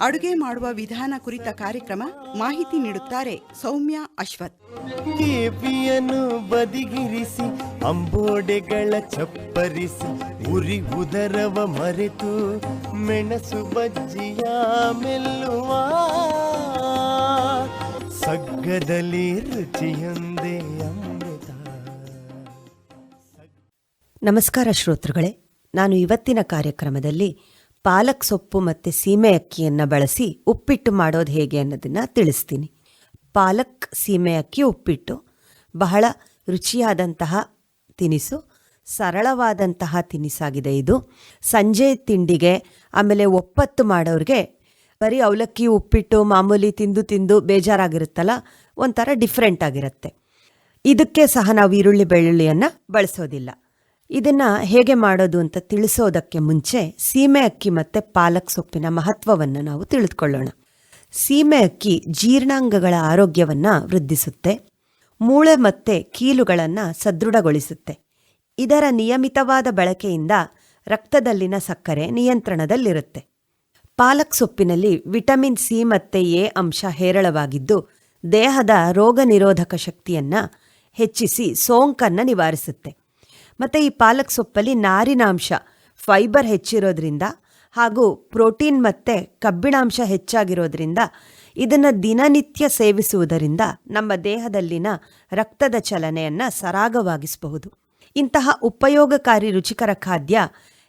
ಅಡುಗೆ ಮಾಡುವ ವಿಧಾನ ಕುರಿತ ಕಾರ್ಯಕ್ರಮ ಮಾಹಿತಿ ನೀಡುತ್ತಾರೆ ಸೌಮ್ಯ ಅಶ್ವಥ್. ಕೇಪಿಯನ್ನು ಬದಿಗಿರಿಸಿ ಅಂಬೋಡೆಗಳ ಚಪ್ಪರಿಸಿ ಉರಿ ಉದರವ ಮರೆತು ಮೆಣಸು ಬಜ್ಜಿಯ ಮೆಲ್ಲುವ. ಸಗ್ಗದಲ್ಲಿ ರುಚಿಯೊಂದೇ ಅಮೃತ. ನಮಸ್ಕಾರ ಶ್ರೋತೃಗಳೇ ನಾನು ಇವತ್ತಿನ ಕಾರ್ಯಕ್ರಮದಲ್ಲಿ ಪಾಲಕ್ ಸೊಪ್ಪು ಮತ್ತು ಸೀಮೆ ಅಕ್ಕಿಯನ್ನು ಬಳಸಿ ಉಪ್ಪಿಟ್ಟು ಮಾಡೋದು ಹೇಗೆ ಅನ್ನೋದನ್ನು ತಿಳಿಸ್ತೀನಿ. ಪಾಲಕ್, ಸೀಮೆ ಅಕ್ಕಿ ಉಪ್ಪಿಟ್ಟು ಬಹಳ ರುಚಿಯಾದಂತಹ ತಿನಿಸು, ಸರಳವಾದಂತಹ ತಿನಿಸಾಗಿದೆ ಇದು. ಸಂಜೆ ತಿಂಡಿಗೆ, ಆಮೇಲೆ ಒಪ್ಪತ್ತು ಮಾಡೋರಿಗೆ ಬರೀ ಅವಲಕ್ಕಿ, ಉಪ್ಪಿಟ್ಟು, ಮಾಮೂಲಿ ತಿಂದು ತಿಂದು ಬೇಜಾರಾಗಿರುತ್ತಲ್ಲ, ಒಂಥರ ಡಿಫ್ರೆಂಟ್ ಆಗಿರುತ್ತೆ. ಇದಕ್ಕೆ ಸಹ ನಾವು ಈರುಳ್ಳಿ, ಬೆಳ್ಳುಳ್ಳಿಯನ್ನು ಬಳಸೋದಿಲ್ಲ. ಇದನ್ನ ಹೇಗೆ ಮಾಡೋದು ಅಂತ ತಿಳಿಸೋದಕ್ಕೆ ಮುಂಚೆ ಸೀಮೆ ಅಕ್ಕಿ ಮತ್ತು ಪಾಲಕ್ ಸೊಪ್ಪಿನ ಮಹತ್ವವನ್ನು ನಾವು ತಿಳಿದುಕೊಳ್ಳೋಣ. ಸೀಮೆ ಅಕ್ಕಿ ಜೀರ್ಣಾಂಗಗಳ ಆರೋಗ್ಯವನ್ನು ವೃದ್ಧಿಸುತ್ತೆ. ಮೂಳೆ ಮತ್ತೆ ಕೀಲುಗಳನ್ನು ಸದೃಢಗೊಳಿಸುತ್ತೆ. ಇದರ ನಿಯಮಿತವಾದ ಬಳಕೆಯಿಂದ ರಕ್ತದಲ್ಲಿನ ಸಕ್ಕರೆ ನಿಯಂತ್ರಣದಲ್ಲಿರುತ್ತೆ. ಪಾಲಕ್ ಸೊಪ್ಪಿನಲ್ಲಿ ವಿಟಮಿನ್ ಸಿ ಮತ್ತು ಎ ಅಂಶ ಹೇರಳವಾಗಿದ್ದು, ದೇಹದ ರೋಗ ನಿರೋಧಕ ಶಕ್ತಿಯನ್ನು ಹೆಚ್ಚಿಸಿ ಸೋಂಕನ್ನು ನಿವಾರಿಸುತ್ತೆ. ಮತ್ತು ಈ ಪಾಲಕ್ ಸೊಪ್ಪಲ್ಲಿ ನಾರಿನಾಂಶ ಫೈಬರ್ ಹೆಚ್ಚಿರೋದ್ರಿಂದ ಹಾಗೂ ಪ್ರೋಟೀನ್ ಮತ್ತು ಕಬ್ಬಿಣಾಂಶ ಹೆಚ್ಚಾಗಿರೋದ್ರಿಂದ ಇದನ್ನು ದಿನನಿತ್ಯ ಸೇವಿಸುವುದರಿಂದ ನಮ್ಮ ದೇಹದಲ್ಲಿನ ರಕ್ತದ ಚಲನೆಯನ್ನು ಸರಾಗವಾಗಿಸಬಹುದು. ಇಂತಹ ಉಪಯೋಗಕಾರಿ ರುಚಿಕರ ಖಾದ್ಯ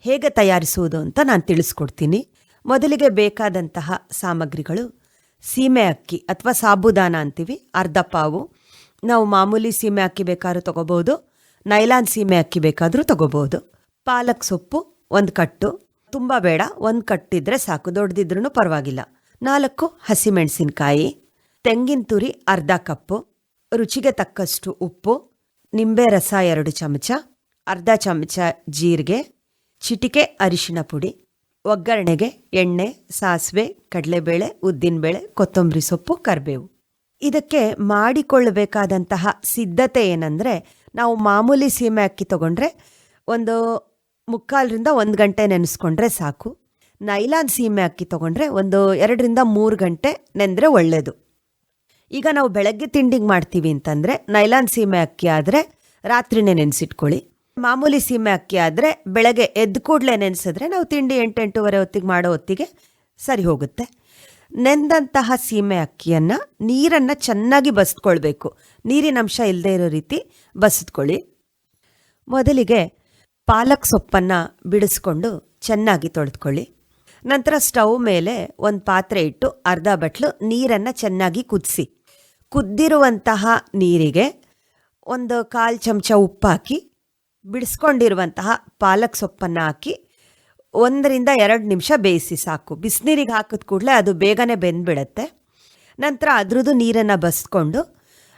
ಹೇಗೆ ತಯಾರಿಸುವುದು ಅಂತ ನಾನು ತಿಳಿಸ್ಕೊಡ್ತೀನಿ. ಮೊದಲಿಗೆ ಬೇಕಾದಂತಹ ಸಾಮಗ್ರಿಗಳು, ಸೀಮೆ ಅಕ್ಕಿ ಅಥವಾ ಸಾಬುದಾನ ಅಂತೀವಿ, ಅರ್ಧ ಪಾವು. ನಾವು ಮಾಮೂಲಿ ಸೀಮೆ ಅಕ್ಕಿ ಬೇಕಾದ್ರೂ ತಗೋಬಹುದು. ನೈಲಾನ್ ಸೀಮೆ ಅಕ್ಕಿ ಬೇಕಾದರೂ ತಗೋಬಹುದು ಪಾಲಕ್ ಸೊಪ್ಪು, ಒಂದು ಕಟ್ಟು. ತುಂಬ ಬೇಡ, ಒಂದು ಕಟ್ಟಿದ್ರೆ ಸಾಕು ದೊಡ್ಡದಿದ್ರೂ ಪರವಾಗಿಲ್ಲ. ನಾಲ್ಕು, ಹಸಿಮೆಣಸಿನಕಾಯಿ. ತೆಂಗಿನ ತುರಿ, ಅರ್ಧ ಕಪ್ಪು. ರುಚಿಗೆ ತಕ್ಕಷ್ಟು ಉಪ್ಪು. ನಿಂಬೆ ರಸ ಎರಡು ಚಮಚ. ಅರ್ಧ ಚಮಚ ಜೀರಿಗೆ. ಚಿಟಿಕೆ, ಅರಿಶಿಣ ಪುಡಿ. ಒಗ್ಗರಣೆಗೆ ಎಣ್ಣೆ, ಸಾಸಿವೆ, ಕಡಲೆಬೇಳೆ, ಉದ್ದಿನಬೇಳೆ, ಕೊತ್ತಂಬರಿ ಸೊಪ್ಪು, ಕರಿಬೇವು. ಇದಕ್ಕೆ ಮಾಡಿಕೊಳ್ಳಬೇಕಾದಂತಹ ಸಿದ್ಧತೆ ಏನಂದರೆ ನಾವು ಮಾಮೂಲಿ ಸೀಮೆ ಅಕ್ಕಿ ತಗೊಂಡ್ರೆ ಒಂದು ಮುಕ್ಕಾಲರಿಂದ ಒಂದು ಗಂಟೆ ನೆನೆಸ್ಕೊಂಡ್ರೆ ಸಾಕು. ನೈಲಾನ್ ಸೀಮೆ ಅಕ್ಕಿ ತಗೊಂಡ್ರೆ ಒಂದು ಎರಡರಿಂದ ಮೂರು ಗಂಟೆ ನೆಂದರೆ ಒಳ್ಳೆಯದು ಈಗ ನಾವು ಬೆಳಗ್ಗೆ ತಿಂಡಿಗೆ ಮಾಡ್ತೀವಿ ಅಂತಂದರೆ ನೈಲಾನ್ ಸೀಮೆ ಅಕ್ಕಿ ಆದರೆ ರಾತ್ರಿನೇ ನೆನೆಸಿಟ್ಕೊಳ್ಳಿ. ಮಾಮೂಲಿ ಸೀಮೆ ಅಕ್ಕಿ ಆದರೆ ಬೆಳಗ್ಗೆ ಎದ್ದು ಕೂಡಲೇ ನೆನೆಸಿದ್ರೆ ನಾವು ತಿಂಡಿ ಎಂಟೆಂಟೂವರೆ ಹೊತ್ತಿಗೆ ಮಾಡೋ ಹೊತ್ತಿಗೆ ಸರಿ ಹೋಗುತ್ತೆ. ನೆಂದಂತಹ ಸೀಮೆ ಅಕ್ಕಿಯನ್ನು ನೀರನ್ನು ಚೆನ್ನಾಗಿ ಬಸಿದ್ಕೊಳ್ಬೇಕು. ನೀರಿನ ಅಂಶ ಇಲ್ಲದೆ ಇರೋ ರೀತಿ ಬಸಿದ್ಕೊಳ್ಳಿ. ಮೊದಲಿಗೆ ಪಾಲಕ್ ಸೊಪ್ಪನ್ನು ಬಿಡಿಸ್ಕೊಂಡು ಚೆನ್ನಾಗಿ ತೊಳೆದುಕೊಳ್ಳಿ. ನಂತರ ಸ್ಟವ್ ಮೇಲೆ ಒಂದು ಪಾತ್ರೆ ಇಟ್ಟು ಅರ್ಧ ಬಟ್ಲು ನೀರನ್ನು ಚೆನ್ನಾಗಿ ಕುದಿಸಿ. ಕುದ್ದಿರುವಂತಹ ನೀರಿಗೆ ಒಂದು ಕಾಲು ಚಮಚ ಉಪ್ಪು ಹಾಕಿ ಬಿಡಿಸ್ಕೊಂಡಿರುವಂತಹ ಪಾಲಕ್ ಸೊಪ್ಪನ್ನು ಹಾಕಿ ಒಂದರಿಂದ ಎರಡು ನಿಮಿಷ ಬೇಯಿಸಿ ಸಾಕು. ಬಿಸಿನೀರಿಗೆ ಹಾಕಿದ ಕೂಡಲೇ ಅದು ಬೇಗನೆ ಬೆಂದ್ಬಿಡತ್ತೆ. ನಂತರ ಅದ್ರದ್ದು ನೀರನ್ನು ಬಸ್ಕೊಂಡು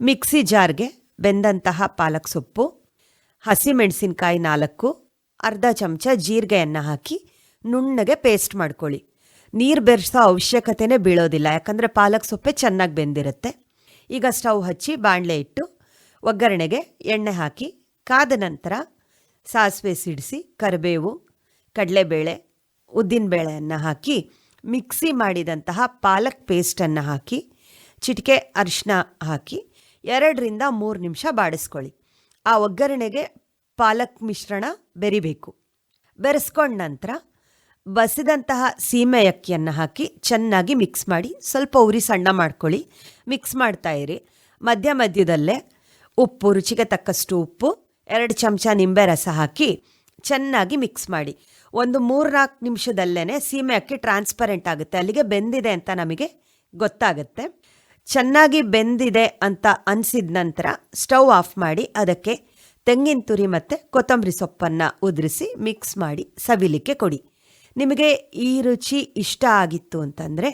ಮಿಕ್ಸಿ ಜಾರ್ಗೆ ಬೆಂದಂತಹ ಪಾಲಕ್ ಸೊಪ್ಪು, ಹಸಿಮೆಣಸಿನ್ಕಾಯಿ ನಾಲ್ಕು, ಅರ್ಧ ಚಮಚ ಜೀರಿಗೆಯನ್ನು ಹಾಕಿ ನುಣ್ಣಗೆ ಪೇಸ್ಟ್ ಮಾಡ್ಕೊಳ್ಳಿ. ನೀರು ಬೆರೆಸೋ ಅವಶ್ಯಕತೆನೇ ಬೀಳೋದಿಲ್ಲ, ಯಾಕಂದರೆ ಪಾಲಕ್ ಸೊಪ್ಪೆ ಚೆನ್ನಾಗಿ ಬೆಂದಿರುತ್ತೆ. ಈಗ ಸ್ಟವ್ ಹಚ್ಚಿ ಬಾಣಲೆ ಇಟ್ಟು ಒಗ್ಗರಣೆಗೆ ಎಣ್ಣೆ ಹಾಕಿ, ಕಾದ ನಂತರ ಸಾಸಿವೆ ಸಿಡಿಸಿ, ಕರಿಬೇವು ಕಡಲೆಬೇಳೆ, ಉದ್ದಿನಬೇಳೆಯನ್ನು ಹಾಕಿ, ಮಿಕ್ಸಿ ಮಾಡಿದಂತಹ ಪಾಲಕ್ ಪೇಸ್ಟನ್ನು ಹಾಕಿ, ಚಿಟಿಕೆ ಅರಿಶಿನ ಹಾಕಿ, ಎರಡರಿಂದ ಮೂರು ನಿಮಿಷ ಬಾಡಿಸ್ಕೊಳ್ಳಿ. ಆ ಒಗ್ಗರಣೆಗೆ ಪಾಲಕ್ ಮಿಶ್ರಣ ಬೆರಿಬೇಕು. ಬೆರೆಸ್ಕೊಂಡ ನಂತರ ಬಸಿದಂತಹ ಸೀಮೆ ಅಕ್ಕಿಯನ್ನು ಹಾಕಿ ಚೆನ್ನಾಗಿ ಮಿಕ್ಸ್ ಮಾಡಿ ಸ್ವಲ್ಪ ಉರಿ ಸಣ್ಣ ಮಾಡ್ಕೊಳ್ಳಿ. ಮಿಕ್ಸ್ ಮಾಡ್ತಾ ಇರಿ. ಮಧ್ಯ ಮಧ್ಯದಲ್ಲೇ ಉಪ್ಪು, ರುಚಿಗೆ ತಕ್ಕಷ್ಟು ಉಪ್ಪು, ಎರಡು ಚಮಚ ನಿಂಬೆ ರಸ ಹಾಕಿ ಚೆನ್ನಾಗಿ ಮಿಕ್ಸ್ ಮಾಡಿ. ಒಂದು ಮೂರ್ನಾಲ್ಕು ನಿಮಿಷದಲ್ಲೇ ಸೀಮೆ ಅಕ್ಕಿ ಟ್ರಾನ್ಸ್ಪರೆಂಟ್ ಆಗುತ್ತೆ. ಅಲ್ಲಿಗೆ ಬೆಂದಿದೆ ಅಂತ ನಮಗೆ ಗೊತ್ತಾಗುತ್ತೆ. ಚೆನ್ನಾಗಿ ಬೆಂದಿದೆ ಅಂತ ಅನಿಸಿದ ನಂತರ ಸ್ಟವ್ ಆಫ್ ಮಾಡಿ ಅದಕ್ಕೆ ತೆಂಗಿನ ತುರಿ ಮತ್ತು ಕೊತ್ತಂಬರಿ ಸೊಪ್ಪನ್ನು ಉದುರಿಸಿ ಮಿಕ್ಸ್ ಮಾಡಿ ಸವಿಲಿಕ್ಕೆ ಕೊಡಿ. ನಿಮಗೆ ಈ ರುಚಿ ಇಷ್ಟ ಆಗಿತ್ತು ಅಂತಂದರೆ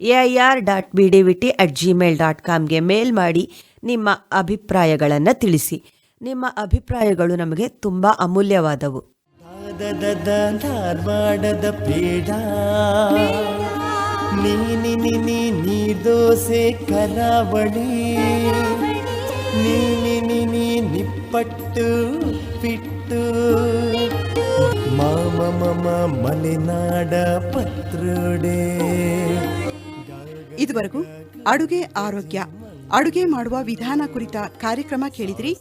A I R dot B D V T at Gmail dot ಕಾಮ್ಗೆ mail ಮಾಡಿ ನಿಮ್ಮ ಅಭಿಪ್ರಾಯಗಳನ್ನು ತಿಳಿಸಿ. ನಿಮ್ಮ ಅಭಿಪ್ರಾಯಗಳು ನಮಗೆ ತುಂಬ ಅಮೂಲ್ಯವಾದವು. ದದ ಧಾರವಾಡದ ಪೇಡ. ನೀನಿ ನಿನಿ ನೀ ದೋಸೆ ಕರಾವಳಿ. ನೀನಿ ನಿನಿ ನಿಪ್ಪಟ್ಟು ಪಿಟ್ಟು. ಮಾಮ ಮಮ ಮಲೆನಾಡ ಪತ್ರೋಡೆ. ಇದುವರೆಗೂ ಅಡುಗೆ ಆರೋಗ್ಯ ಅಡುಗೆ ಮಾಡುವ ವಿಧಾನ ಕುರಿತ ಕಾರ್ಯಕ್ರಮ ಕೇಳಿದ್ರಿ.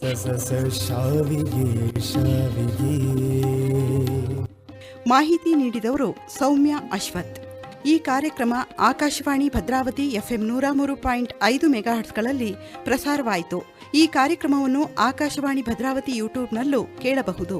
ಮಾಹಿತಿ ನೀಡಿದವರು ಸೌಮ್ಯ ಅಶ್ವಥ್. ಈ ಕಾರ್ಯಕ್ರಮ ಆಕಾಶವಾಣಿ ಭದ್ರಾವತಿ ಎಫ್ಎಂ ನೂರ ಮೂರು ಪಾಯಿಂಟ್ ಐದು ಮೆಗಾಹರ್ಟ್ಸ್ಗಳಲ್ಲಿ ಪ್ರಸಾರವಾಯಿತು. ಈ ಕಾರ್ಯಕ್ರಮವನ್ನು ಆಕಾಶವಾಣಿ ಭದ್ರಾವತಿ ಯೂಟ್ಯೂಬ್ನಲ್ಲೂ ಕೇಳಬಹುದು.